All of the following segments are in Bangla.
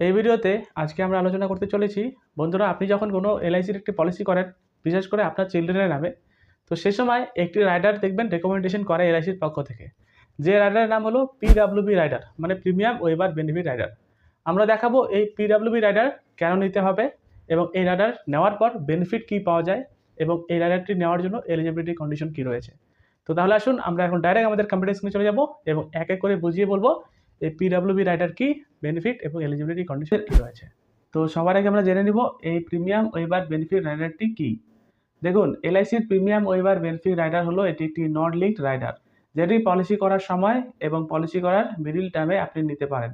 এই ভিডিওতে আজকে আমরা আলোচনা করতে চলেছি, বন্ধুরা আপনি যখন কোনো এলআইসির একটি পলিসি করেন, বিশেষ করে আপনার চিলড্রেনের নামে, তো সে সময় একটি রাইডার দেখবেন রেকমেন্ডেশন করে এলআইসির পক্ষ থেকে। যে রাইডারের নাম হলো পিডাব্লিউবি রাইডার মানে প্রিমিয়াম ওয়েবার বেনিফিট রাইডার আমরা দেখাবো এই পিডাব্লিউবি রাইডার কেন নিতে হবে এবং এই রাইডার নেওয়ার পর বেনিফিট কী পাওয়া যায় এবং এই রাইডারটি নেওয়ার জন্য এলিজিবিলিটি কন্ডিশন কী রয়েছে। তো তাহলে আসুন আমরা এখন ডাইরেক্ট আমাদের কম্পিউটার স্ক্রিনে চলে যাব এবং এক এক করে বুঝিয়ে বলব এই পিডাব্লিউবি রাইডার কি বেনিফিট এবং এলিজিবিলিটি কন্ডিশন কী রয়েছে? তো সবার আগে আমরা জেনে নিব এই প্রিমিয়াম ওয়েবার বেনিফিট রাইডারটি কি। দেখুন এলআইসির প্রিমিয়াম ওয়েবার বেনিফিট রাইডার হলো এটি একটি নট লিঙ্কড রাইডার যেটি পলিসি করার সময় এবং পলিসি করার মিডিল টাইমে আপনি নিতে পারেন।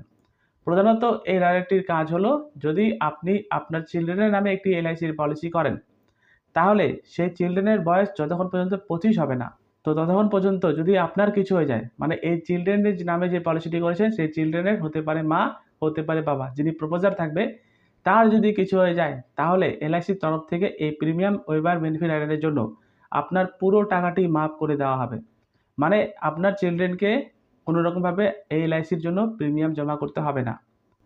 প্রধানত এই রাইডারটির কাজ হলো যদি আপনি আপনার চিলড্রেনের নামে একটি এলআইসির পলিসি করেন, তাহলে সেই চিলড্রেনের বয়স যতক্ষণ পর্যন্ত পঁচিশ হবে না তো ততক্ষণ পর্যন্ত যদি আপনার কিছু হয়ে যায় মানে এই চিলড্রেনের নামে যে পলিসিটি করেছেন, সেই চিলড্রেনের হতে পারে মা, হতে পারে বাবা, যিনি প্রপোজার থাকবে, তার যদি কিছু হয়ে যায়, তাহলে এলআইসির তরফ থেকে এই প্রিমিয়াম ওয়েবার বেনিফিট রাইডারের জন্য আপনার পুরো টাকাটি মাফ করে দেওয়া হবে। মানে আপনার চিলড্রেনকে কোনোরকমভাবে এই এলআইসির জন্য প্রিমিয়াম জমা করতে হবে না।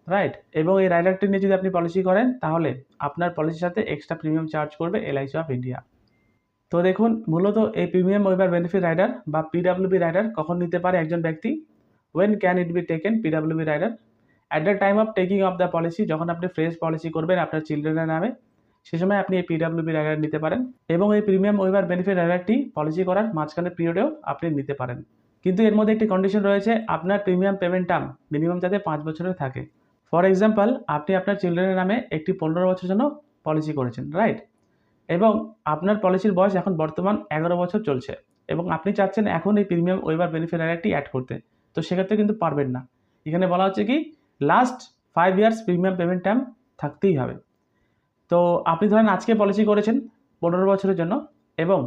রাইট এবং এই রাইডারটি নিয়ে যদি আপনি পলিসি করেন, তাহলে আপনার পলিসির সাথে এক্সট্রা প্রিমিয়াম চার্জ করবে এলআইসি অফ ইন্ডিয়া তো দেখুন, মূলত এই প্রিমিয়াম ওয়েবার বেনিফিট রাইডার বা পিডাব্লিউবি রাইডার কখন নিতে পারে একজন ব্যক্তি? When can it be taken PWB rider at the time of taking of the policy যখন আপনি ফ্রেশ পলিসি করবেন আপনার চিলড্রেনের নামে, সে সময় আপনি এই পিডাব্লিউবি রাইডার নিতে পারেন এবং এই প্রিমিয়াম ওয়েবার বেনিফিট রাইডারটি পলিসি করার মাঝখানের পিরিয়ডেও আপনি নিতে পারেন। কিন্তু এর মধ্যে একটি কন্ডিশন রয়েছে, আপনার প্রিমিয়াম পেমেন্ট টার্ম মিনিমাম যাতে পাঁচ বছরের থাকে। ফর এক্সাম্পল আপনি আপনার চিলড্রেনের নামে একটি পনেরো বছর জন্য পলিসি করেছেন রাইট এবং আপনার পলিসির বয়স এখন বর্তমান এগারো বছর চলছে এবং আপনি চাচ্ছেন এখন এই প্রিমিয়াম ওয়েবার বেনিফিট রাইডারটি অ্যাড করতে। তো সেক্ষেত্রে কিন্তু পারবেন না। এখানে বলা হচ্ছে কি last five years premium payment time থাকতেই হবে। তো আপনি ধরেন আজকে পলিসি করেছেন পনেরো বছরের জন্য এবং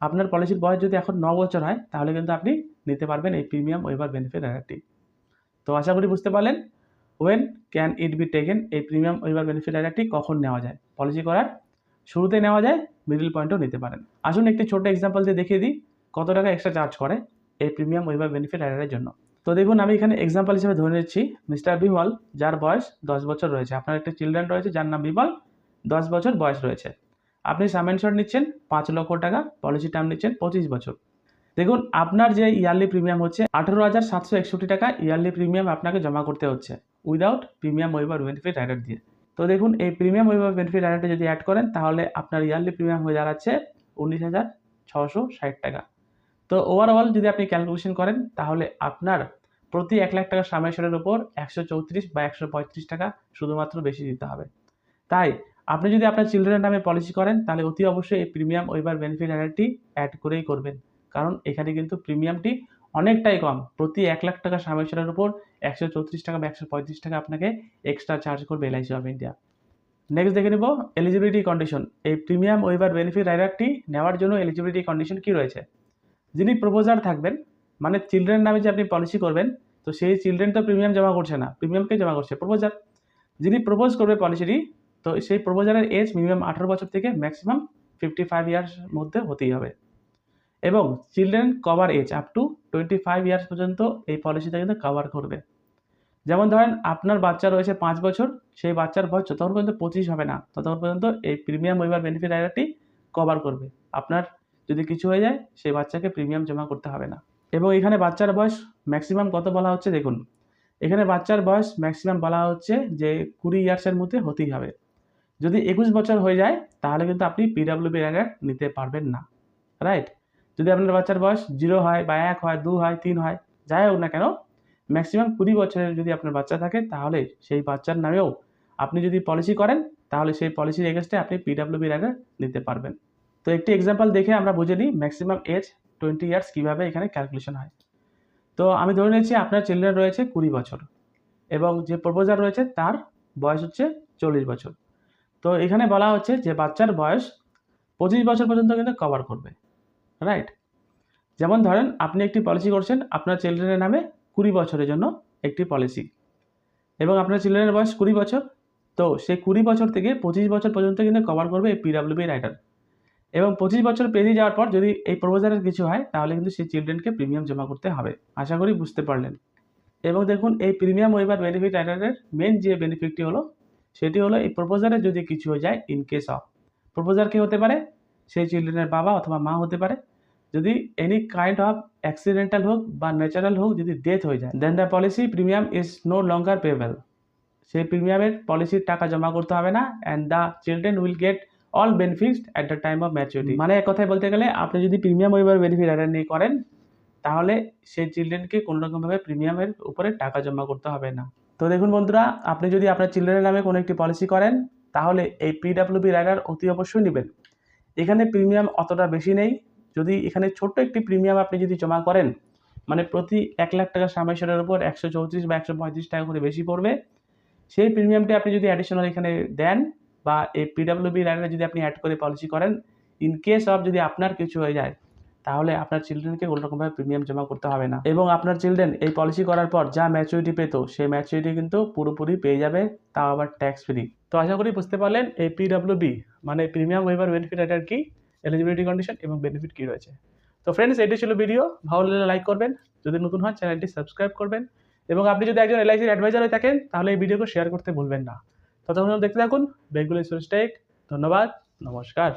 আপনার পলিসির বয়স যদি এখন ন বছর হয়, তাহলে কিন্তু আপনি নিতে পারবেন এই প্রিমিয়াম ওয়েবার বেনিফিট রাইডারটি তো আশা করি বুঝতে পারলেন when can it be taken এই প্রিমিয়াম ওয়েবার বেনিফিট রাইডারটি কখন নেওয়া যায়? পলিসি করার শুরুতে নেওয়া যায় মিডিল পয়েন্টও নিতে পারেন। আসুন একটি ছোট এক্সাম্পল দিয়ে দেখিয়ে দিই, কত টাকা এক্সট্রা চার্জ করে এই প্রিমিয়াম ওয়েবার বেনিফিট রাইডারের জন্য। তো দেখুন, আমি এখানে এক্সাম্পল হিসেবে ধরে নিচ্ছি মিস্টার বিমল যার বয়স দশ বছর রয়েছে। আপনার একটা চিলড্রেন রয়েছে, যার নাম বিমল দশ বছর বয়স রয়েছে। আপনি শট নিচ্ছেন, পাঁচ লক্ষ টাকা পলিসি টার্ম নিচ্ছেন, পঁচিশ বছর। দেখুন, আপনার যে ইয়ারলি প্রিমিয়াম হচ্ছে, আঠেরো হাজার সাতশো একষট্টি টাকা ইয়ারলি প্রিমিয়াম আপনাকে জমা করতে হচ্ছে without premium waiver benefit rider দিয়ে। তো দেখুন, এই প্রিমিয়াম ওয়েবার বেনিফিট রাইডারটা যদি অ্যাড করেন, তাহলে আপনার ইয়ারলি প্রিমিয়াম হয়ে দাঁড়াচ্ছে উনিশ হাজার ছশো ষাট টাকা। তো ওভারঅল যদি আপনি ক্যালকুলেশন করেন, তাহলে আপনার প্রতি এক লাখ টাকা সামেশনের উপর একশো চৌত্রিশ বা একশো পঁয়ত্রিশ টাকা শুধুমাত্র বেশি দিতে হবে। তাই আপনি যদি আপনার চিলড্রেনের নামে পলিসি করেন, তাহলে অতি অবশ্যই এই প্রিমিয়াম ওয়েবার বেনিফিট রাইডারটি অ্যাড করেই করবেন। কারণ এখানে কিন্তু প্রিমিয়ামটি অনেকটাই কম। প্রতি এক লাখ টাকা সামেশনের উপর একশো চৌত্রিশ টাকা বা একশো পঁয়ত্রিশ টাকা আপনাকে এক্সট্রা চার্জ করবে এলআইসি অফ ইন্ডিয়া নেক্সট দেখে নেব এলিজিবিলিটি কন্ডিশন এই প্রিমিয়াম ওয়েবার বেনিফিট রাইডারটি নেওয়ার জন্য এলিজিবিলিটি কন্ডিশন কি রয়েছে? যিনি প্রপোজার থাকবেন মানে চিলড্রেন নামে যে আপনি পলিসি করবেন, তো সেই চিলড্রেন তো প্রিমিয়াম জমা করছে না প্রিমিয়ামকে জমা করছে? প্রপোজার যিনি প্রপোজ করবে পলিসিটি তো সেই প্রপোজারের এজ মিনিমাম আঠারো বছর থেকে ম্যাক্সিমাম ফিফটি ফাইভ ইয়ার্স মধ্যে হতেই হবে। এবং children cover age up to twenty five years পর্যন্ত এই পলিসিটা কিন্তু কভার করবে। যেমন ধরেন আপনার বাচ্চা রয়েছে পাঁচ বছর, সেই বাচ্চার বয়স যতক্ষণ পর্যন্ত পঁচিশ হবে না, ততক্ষণ পর্যন্ত এই প্রিমিয়াম ওয়েবার বেনিফিট রাইডারটি কভার করবে। আপনার যদি কিছু হয়ে যায়, সেই বাচ্চাকে প্রিমিয়াম জমা করতে হবে না। এবং এখানে বাচ্চার বয়স ম্যাক্সিমাম কত বলা হচ্ছে দেখুন। এখানে বাচ্চার বয়স ম্যাক্সিমাম বলা হচ্ছে যে কুড়ি ইয়ার্সের মধ্যে হতেই হবে। যদি একুশ বছর হয়ে যায়, তাহলে কিন্তু আপনি পিডাব্লিউবি রাইডার নিতে পারবেন না। রাইট যদি আপনার বাচ্চার বয়স জিরো হয় বা এক হয়, দু হয়, তিন হয়, যাই হোক না কেন ম্যাক্সিমাম কুড়ি বছরের যদি আপনার বাচ্চা থাকে, তাহলে সেই বাচ্চার নামেও আপনি যদি পলিসি করেন, তাহলে সেই পলিসির এগেনস্টে আপনি পিডাব্লিউবি রাইডার নিতে পারবেন। তো একটি এক্সাম্পল দেখে আমরা বুঝে নিই ম্যাক্সিমাম এজ টোয়েন্টি ইয়ার্স কীভাবে এখানে ক্যালকুলেশন হয়। তো আমি ধরে নিয়েছি আপনার চিলড্রেন রয়েছে কুড়ি বছর এবং যে প্রপোজার রয়েছে তার বয়স হচ্ছে চল্লিশ বছর। তো এখানে বলা হচ্ছে যে বাচ্চার বয়স পঁচিশ বছর পর্যন্ত কিন্তু কভার করবে। রাইট যেমন ধরেন, আপনি একটি পলিসি করছেন, আপনার চিলড্রেনের নামে কুড়ি বছরের জন্য একটি পলিসি এবং আপনার চিলড্রেনের বয়স কুড়ি বছর, তো সেই কুড়ি বছর থেকে পঁচিশ বছর পর্যন্ত কিন্তু কভার করবে এই পিডাব্লিউবি রাইডার এবং পঁচিশ বছর পেরিয়ে যাওয়ার পর যদি এই প্রপোজারের কিছু হয়, তাহলে কিন্তু সেই চিলড্রেনকে প্রিমিয়াম জমা করতে হবে। আশা করি বুঝতে পারলেন। এবং দেখুন, এই প্রিমিয়াম ওয়েবার বেনিফিট রাইডারের মেন যে বেনিফিটটি হলো, সেটি হলো এই প্রপোজারের যদি কিছু হয়ে যায় ইন কেস অফ প্রপোজার কে হতে পারে? সেই চিলড্রেনের বাবা অথবা মা হতে পারে। যদি এনি কাইন্ড অফ অ্যাক্সিডেন্টাল হোক বা ন্যাচারাল হোক, যদি ডেথ হয়ে যায় then the policy premium is no longer payable সেই প্রিমিয়ামের পলিসির টাকা জমা করতে হবে না and the children will get all benefits at the time of maturity মানে এক কথায় বলতে গেলে, আপনি যদি প্রিমিয়াম ওয়েবার বেনিফিট অ্যাডার নিয়ে করেন, তাহলে সেই চিলড্রেনকে কোনো রকমভাবে প্রিমিয়ামের উপরে টাকা জমা করতে হবে না। তো দেখুন বন্ধুরা, আপনি যদি আপনার চিলড্রেনের নামে কোনো একটি পলিসি করেন, তাহলে এই পিডাব্লিউবি রাইডার অতি অবশ্যই নেবেন। এখানে প্রিমিয়াম অতটা বেশি নেই। যদি এখানে ছোট্ট একটি প্রিমিয়াম আপনি যদি জমা করেন মানে প্রতি এক লাখ টাকা সামেশ্বরের উপর একশো চৌত্রিশ বা একশো পঁয়ত্রিশ টাকা করে বেশি পড়বে, সেই প্রিমিয়ামটি আপনি যদি অ্যাডিশনাল এখানে দেন বা এই পিডাব্লিউবি লাইনে যদি আপনি অ্যাড করে পলিসি করেন ইন কেস অফ যদি আপনার কিছু হয়ে যায় তাহলে আপনার চিলড্রেনকে কোনো রকমভাবে প্রিমিয়াম জমা করতে হবে না। এবং আপনার চিলড্রেন এই পলিসি করার পর যা ম্যাচুরিটি পেত, সেই ম্যাচুরিটি কিন্তু পুরোপুরি পেয়ে যাবে, তাও আবার ট্যাক্স ফ্রি তো আশা করি বুঝতে পারলেন, এই পিডাব্লিউবি মানে প্রিমিয়াম ওয়েবার বেনিফিট এটার কি এলিজিবিলিটি কন্ডিশন এবং বেনিফিট কী রয়েছে। তো ফ্রেন্ডস এটি ছিল ভিডিও ভালো লাগলে লাইক করবেন, যদি নতুন হন চ্যানেলটি সাবস্ক্রাইব করবেন, এবং আপনি যদি একজন এলআইসির অ্যাডভাইজার হয়ে থাকেন, তাহলে এই ভিডিওকে শেয়ার করতে ভুলবেন না। ততক্ষণ দেখতে থাকুন, বেঙ্গুলি সুরস্টেক ধন্যবাদ, নমস্কার।